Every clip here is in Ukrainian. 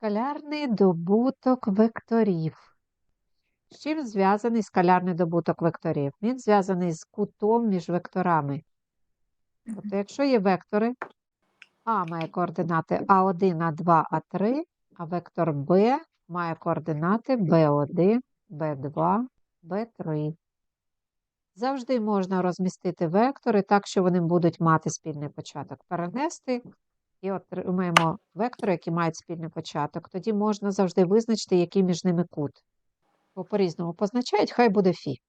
Скалярний добуток векторів. З чим зв'язаний скалярний добуток векторів? Він зв'язаний з кутом між векторами. Тобто, якщо є вектори, А має координати А1, А2, А3, а вектор Б має координати Б1, Б2, Б3. Завжди можна розмістити вектори так, що вони будуть мати спільний початок. Перенести і отримаємо вектори, які мають спільний початок. Тоді можна завжди визначити, який між ними кут. Бо по-різному позначають, хай буде фі.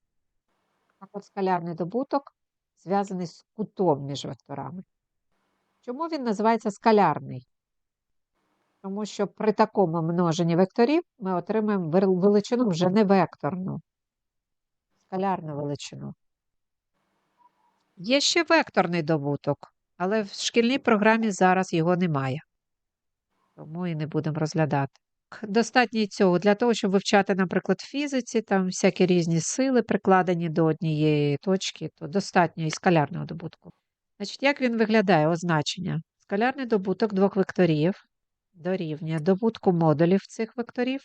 Так от скалярний добуток зв'язаний з кутом між векторами. Чому він називається скалярний? Тому що при такому множенні векторів ми отримаємо величину вже не векторну, скалярну величину. Є ще векторний добуток, але в шкільній програмі зараз його немає. Тому і не будемо розглядати. Достатньо цього для того, щоб вивчати, наприклад, фізиці, там всякі різні сили прикладені до однієї точки, то достатньо і скалярного добутку. Значить, як він виглядає означення? Скалярний добуток двох векторів дорівнює добутку модулів цих векторів,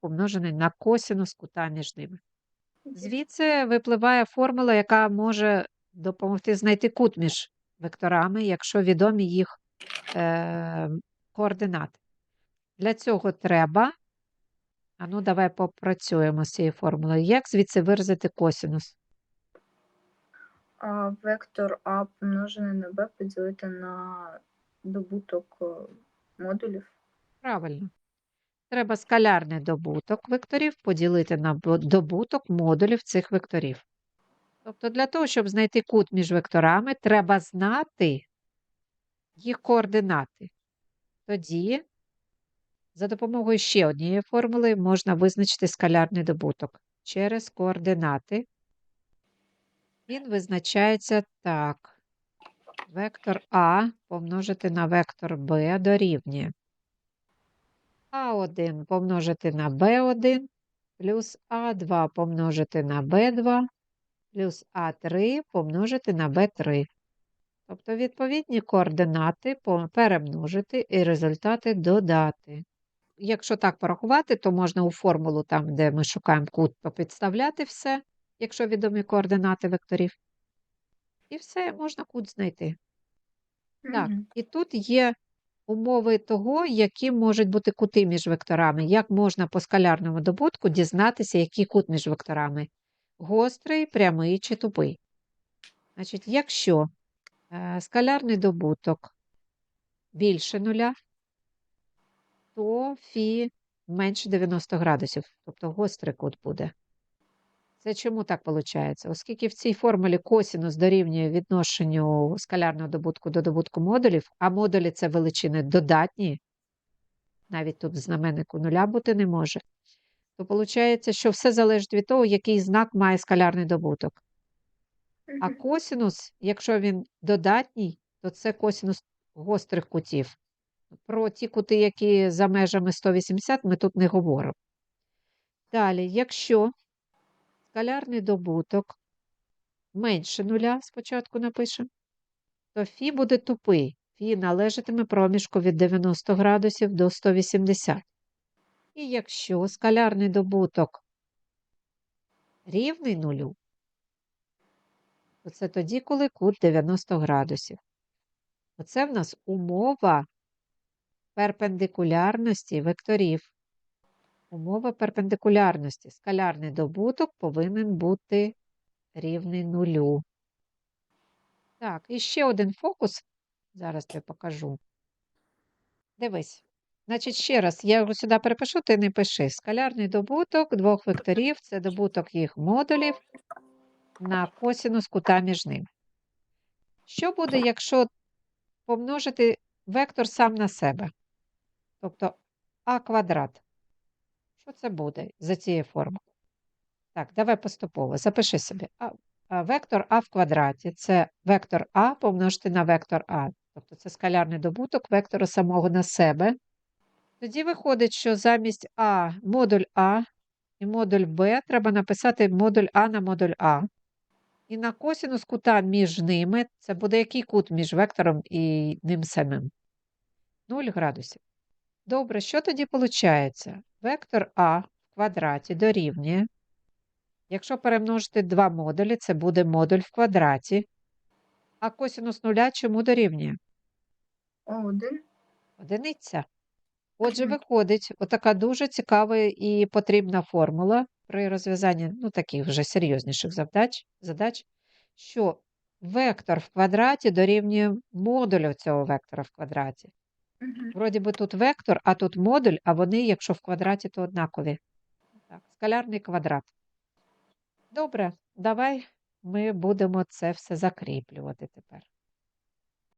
помножений на косінус кута між ними. Звідси випливає формула, яка може допомогти знайти кут між векторами, якщо відомі їх е, координати. Для цього треба. А ну, давай попрацюємо з цією формулою. Як звідси виразити косінус? А вектор А помножений на Б поділити на добуток е, модулів. Правильно. Треба скалярний добуток векторів поділити на добуток модулів цих векторів. Тобто, для того, щоб знайти кут між векторами, треба знати їх координати. Тоді, за допомогою ще однієї формули, можна визначити скалярний добуток через координати. Він визначається так. Вектор А помножити на вектор Б дорівнює А1 помножити на Б1 плюс А2 помножити на Б2 плюс А3 помножити на Б3. Тобто відповідні координати перемножити і результати додати. Якщо так порахувати, то можна у формулу, там, де ми шукаємо кут, попідставляти все, якщо відомі координати векторів. І все, можна кут знайти. Так, і тут є умови того, які можуть бути кути між векторами. Як можна по скалярному добутку дізнатися, який кут між векторами? Гострий, прямий чи тупий. Значить, якщо е, скалярний добуток більше нуля, то фі менше 90 градусів, тобто гострий кут буде. Це чому так виходить? Оскільки в цій формулі косінус дорівнює відношенню скалярного добутку до добутку модулів, а модулі це величини додатні, навіть тут знаменнику нуля бути не може, то виходить, що все залежить від того, який знак має скалярний добуток. А косінус, якщо він додатній, то це косінус гострих кутів. Про ті кути, які за межами 180, ми тут не говоримо. Далі, якщо скалярний добуток менше нуля, спочатку напишемо, то фі буде тупий. Фі належатиме проміжку від 90 градусів до 180. І якщо скалярний добуток рівний нулю, то це тоді, коли кут 90 градусів. Оце в нас умова перпендикулярності векторів. Умова перпендикулярності. Скалярний добуток повинен бути рівний нулю. Так, і ще один фокус. Зараз я покажу. Дивись. Значить, ще раз, я його сюди перепишу, ти не пиши. Скалярний добуток двох векторів це добуток їх модулів на косінус кута між ними. Що буде, якщо помножити вектор сам на себе? Тобто а квадрат. Що це буде за цією формулою? Так, давай поступово. Запиши собі. А, а, вектор а в квадраті це вектор А помножити на вектор А. Тобто це скалярний добуток вектора самого на себе. Тоді виходить, що замість А модуль А і модуль Б треба написати модуль А на модуль А. І на косінус кута між ними це буде який кут між вектором і ним самим? 0 градусів. Добре, що тоді виходить? Вектор А в квадраті дорівнює. Якщо перемножити два модулі, це буде модуль в квадраті. А косінус нуля чому дорівнює? Один. Одиниця. Отже, виходить отака дуже цікава і потрібна формула при розв'язанні ну, таких вже серйозніших завдач, задач, що вектор в квадраті дорівнює модулю цього вектора в квадраті. Вроді би тут вектор, а тут модуль, а вони, якщо в квадраті, то однакові. Так, скалярний квадрат. Добре, давай ми будемо це все закріплювати тепер.